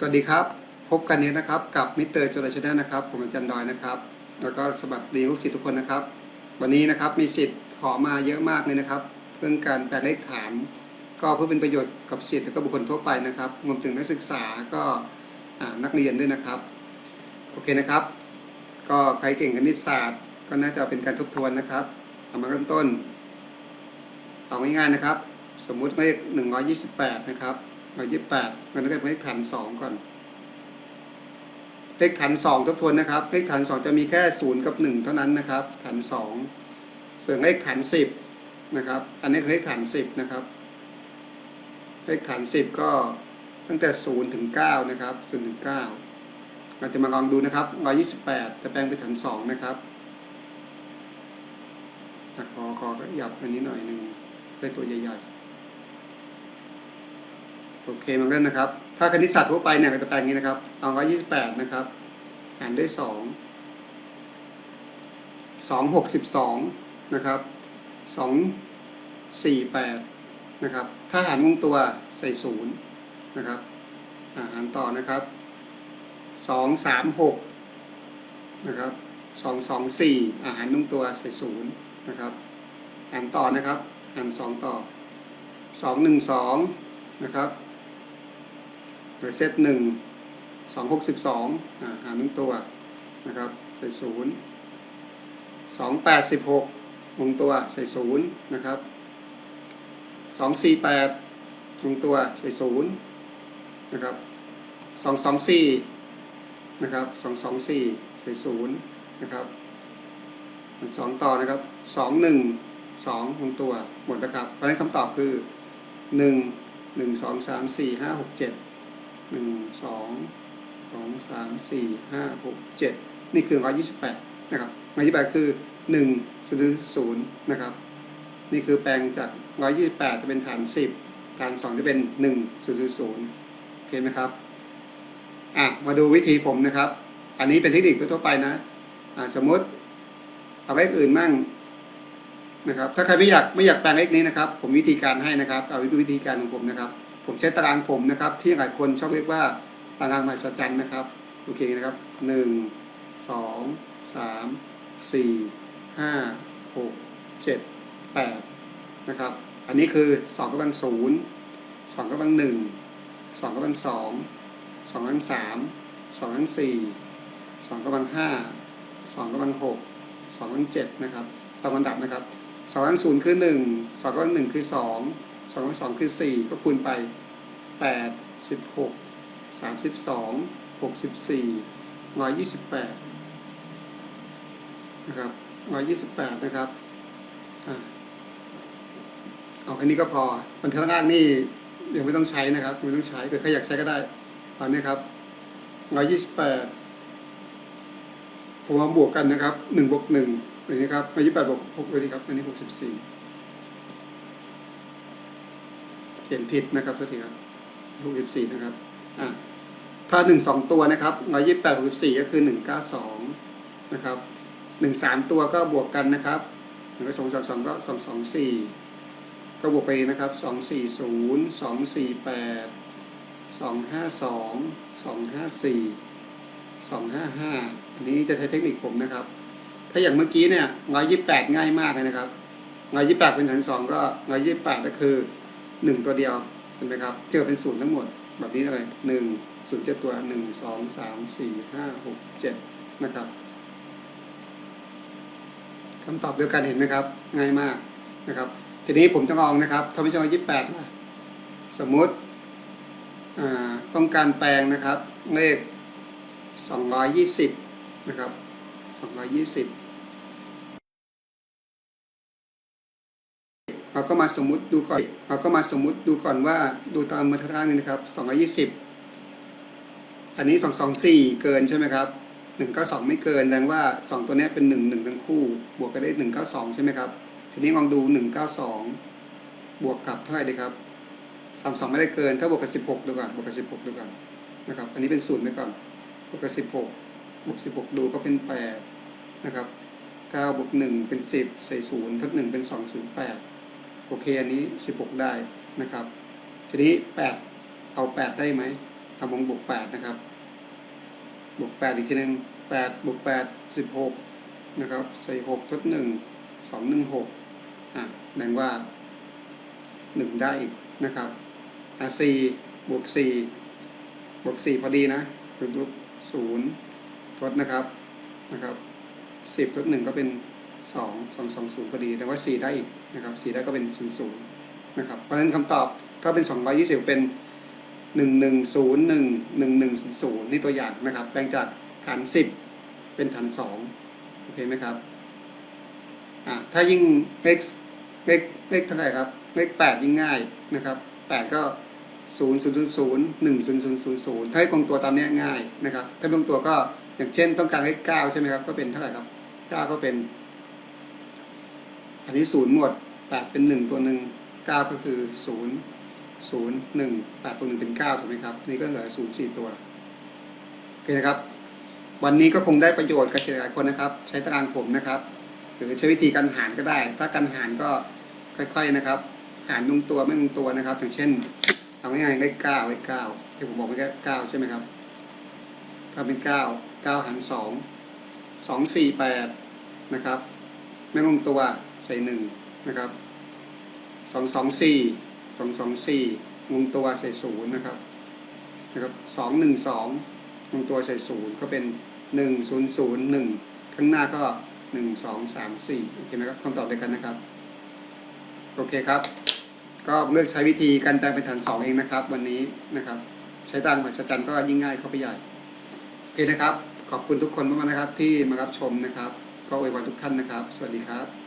สวัสดีครับ พบกันนี้นะครับกับมิสเตอร์จราชนะนะครับ ผมอาจารย์ดอยนะครับ แล้วก็สวัสดีลูกศิษย์ทุกคนนะครับ วันนี้นะครับมีสิทธิ์ขอมาเยอะมากเลยนะครับ เรื่องการแปลเลขฐาน ก็เพื่อเป็นประโยชน์กับศิษย์และก็บุคคลทั่วไปนะครับรวมถึงนักศึกษาก็นักเรียนด้วยนะครับโอเคนะครับ ก็ใครเก่งคณิตศาสตร์ ก็น่าจะเป็นการทบทวนนะครับเอามาเริ่มต้นเอาง่ายๆนะครับ สมมุติเลข128 นะครับ มันต้องเป็นเลขฐาน2ก่อน เลขฐาน2ทบทวนนะครับ เลขฐาน2จะมีแค่0กับ1เท่านั้นนะครับ ฐาน2ส่วนเลขฐาน10นะครับ อันนี้คือเลขฐาน10นะครับ เลขฐาน10ก็ตั้งแต่0ถึง9นะครับ0ถึง9เราจะมาลองดูนะครับ128จะแปลงเป็นฐาน2นะครับอะขอขอหยับอันนี้หน่อยหนึ่งได้ตัวใหญ่ๆ โอเคมันก็นะครับ ถ้าคณิตศาสตร์ทั่วไปเนี่ยก็จะแปลงงนี้นะครับเอา128นะครับ หารด้วย2 2 62นะครับ2 48นะครับ ถ้าหารวงตัวใส่0นย์นะครับอาหารต่อนะครับ2 3 6นะครับ2 2 4องสี่หารวงตัวใส่0นย์นะครับหารต่อนะครับหาร2ต่อ2 1 2นะครับ โดยเซตหนึ่งสองหกสิบสองหารหนึ่งตัวนะครับใส่ศูนย์สองแปดสิบหกวงตัวใส่ศูนย์นะครับสองสี่แปดวงตัวใส่ศูนย์นะครับสองสองสี่นะครับสองสองสี่ใส่ศูนย์นะครับสองต่อนะครับสองหนึ่งสองวงตัวหมดแล้วครับเพราะฉะนั้นคำตอบคือหนึ่งหนึ่งสองสามสี่ห้าหกเจ็ด หนึ่งสองสองสามสี่ห้าหกเจ็ดนี่คือร้อยยี่สิบแปดนะครับร้อยยี่สิบแปดคือหนึ่งศูนย์ศูนย์นะครับ นี่คือแปลงจากร้อยยี่สิบแปดจะเป็นฐานสิบฐานสองจะเป็นหนึ่งศูนย์ศูนย์โอเคไหมครับอะมาดูวิธีผมนะครับ อันนี้เป็นเทคนิคทั่วไปนะอะสมมติเอาเลขอื่นมั่งนะครับ ถ้าใครไม่อยากไม่อยากแปลงเลขนี้นะครับ ผมวิธีการให้นะครับ เอาวิธีการของผมนะครับ ผมใช้ตารางผมนะครับ ที่หลายคนชอบเรียกว่าตารางมหัศจรรย์นะครับโอเคนะครับหนึ่งสองสามสี่ห้าหกเจ็ดแปดนะครับ อันนี้คือสองกำลังศูนย์สองกำลังหนึ่งสองกำลังสองสองกำลังสามสองกำลังสี่สองกำลังห้าสองกำลังหกสองกำลังเจ็ดนะครับตามลำดับนะครับสองกำลังศูนย์คือหนึ่งสองกำลังหนึ่งคือสอง สองสองคือสี่ก็คูณไปแปดสิบหกสามสิบสองหกสิบสี่ร้อยยี่สิบแปดนะครับร้อยยี่สิบแปดนะครับเอาแค่นี้ก็พอบรรทัดแรกนี่ยังไม่ต้องใช้นะครับไม่ต้องใช้แต่ใครอยากใช้ก็ได้ตอนนี้ครับร้อยยี่สิบแปดผมเอาบวกกันนะครับหนึ่งบวกหนึ่งอย่างนี้ครับร้อยยี่สิบแปดบวกหกเลยครับอันนี้หกสิบสี่ เขียนผิดนะครับโทษทีครับหกสิบสี่นะครับอะถ้าหนึ่งสองตัวนะครับร้อยยี่สิบแปดหกสิบสี่ก็คือหนึ่งเก้าสองนะครับหนึ่งสามตัวก็บวกกันนะครับหนึ่งสองสามสองก็สองสองสี่ก็บวกไปนะครับสองสี่ศูนย์สองสี่แปดสองห้าสองสองห้าสี่สองห้าห้าอันนี้จะใช้เทคนิคผมนะครับ ถ้าอย่างเมื่อกี้เนี่ยร้อยยี่สิบแปดง่ายมากเลยนะครับร้อยยี่สิบแปดเป็นฐานสองก็ร้อยยี่สิบแปดก็คือ หนึ่งตัวเดียวเห็นไหมครับเทียบเป็นศูนย์ทั้งหมดแบบนี้เลยหนึ่งศูนย์เจ็ดตัวหนึ่งสองสามสี่ห้าหกเจ็ดนะครับคำตอบเดียวกันเห็นไหมครับ ง่ายมากนะครับ ทีนี้ผมจะลองนะครับถ้าไม่ใช่ยี่สิบแปดล่ะสมมุติต้องการแปลงนะครับ เลขสองร้อยยี่สิบนะครับสองร้อยยี่สิบ เราก็มาสมมุติดูก่อน เราก็มาสมมุติดูก่อนว่าดูตามบรรทัดนี้นะครับ220อันนี้224เกินใช่ไหมครับ192ไม่เกินแสดงว่า2ตัวนี้เป็น1 1ทั้งคู่ บวกกันได้192ใช่ไหมครับทีนี้ลองดู192บวกกับเท่าไหร่ดีครับ32ไม่ได้เกินถ้าบวกกับ16ดูก่อนบวกกับ16ดูก่อนนะครับ อันนี้เป็น0ไปก่อนบวกกับ16บวก16ดูก็เป็น8นะครับ9บวก1เป็น10ใส่0ทด1เป็น208 โอเคอันนี้ 16 ได้นะครับ ทีนี้ 8 เอา 8 ได้ไหมทำวงบวกแปดนะครับ บวกแปดอีกทีหนึ่งแปดบวกแปดสิบหกนะครับ ใส่หกทดหนึ่งสองหนึ่งหกอะแสดงว่าหนึ่งได้อีกนะครับอะสี่บวกสี่บวกสี่พอดีนะคือรูปศูนย์ทดนะครับนะครับสิบทดหนึ่งก็เป็น สองสองสองศูนย์พอดีแต่ว่าสี่ได้อีกนะครับสี่ได้ก็เป็นศูนย์ศูนย์นะครับเพราะฉะนั้นคำตอบก็เป็นสองร้อยยี่สิบเป็นหนึ่งหนึ่งศูนย์หนึ่งหนึ่งหนึ่งศูนย์นี่ตัวอย่างนะครับแปลงจากฐานสิบเป็นฐานสองโอเคไหมครับอ่าถ้ายิ่งเลขเลขเลขเท่าไหร่ครับ เลขแปดยิ่งง่ายนะครับแปดก็ศูนย์ศูนย์ศูนย์ศูนย์หนึ่งศูนย์ศูนย์ศูนย์ศูนย์ถ้าให้คงตัวตามนี้ง่ายนะครับ ถ้าคงตัวก็อย่างเช่นต้องการเลขเก้าใช่ไหมครับ ก็เป็นเท่าไหร่ครับเก้าก็เป็น อันนี้ศูนย์หมดแปดเป็นหนึ่งตัวหนึ่งเก้าก็คือศูนย์ศูนย์หนึ่งแปดบวหนึ่งเป็นเก้าถูกไหมครับนี่ก็เหลือศูนย์สี่ตัวโอเคนะครับ วันนี้ก็คงได้ประโยชน์กับหลายคนนะครับ ใช้ตารางผมนะครับ หรือใช้วิธีการหารก็ได้ ถ้าการหารก็ค่อยๆนะครับ หารลงตัวไม่ลงตัวนะครับ อย่างเช่นเอาง่ายๆเลขเก้าเลขเก้าที่ผมบอกเมื่เก้าใช่ไหมครับถ้าเป็นเก้าเก้าหารสองสองสี่แปดนะครับ ไม่ลงตัว ใส่หนึ่งนะครับสองสองสี่สองสองสี่วงตัวใส่ศูนย์นะครับนะครับสองหนึ่งสองวงตัวใส่ศูนย์ก็เป็นหนึ่งศูนย์ศูนย์หนึ่งข้างหน้าก็หนึ่งสองสามสี่โอเคไหมครับคำตอบเดียวกันนะครับ โอเคครับ ก็เลือกใช้วิธีการแปลงเป็นฐานสองเองนะครับ วันนี้นะครับ ใช้ตามหัศจรรย์ก็ยิ่งง่ายเข้าไปใหญ่โอเคนะครับ ขอบคุณทุกคนมากๆนะครับ ที่มารับชมนะครับ ก็อวยพรทุกท่านนะครับ สวัสดีครับ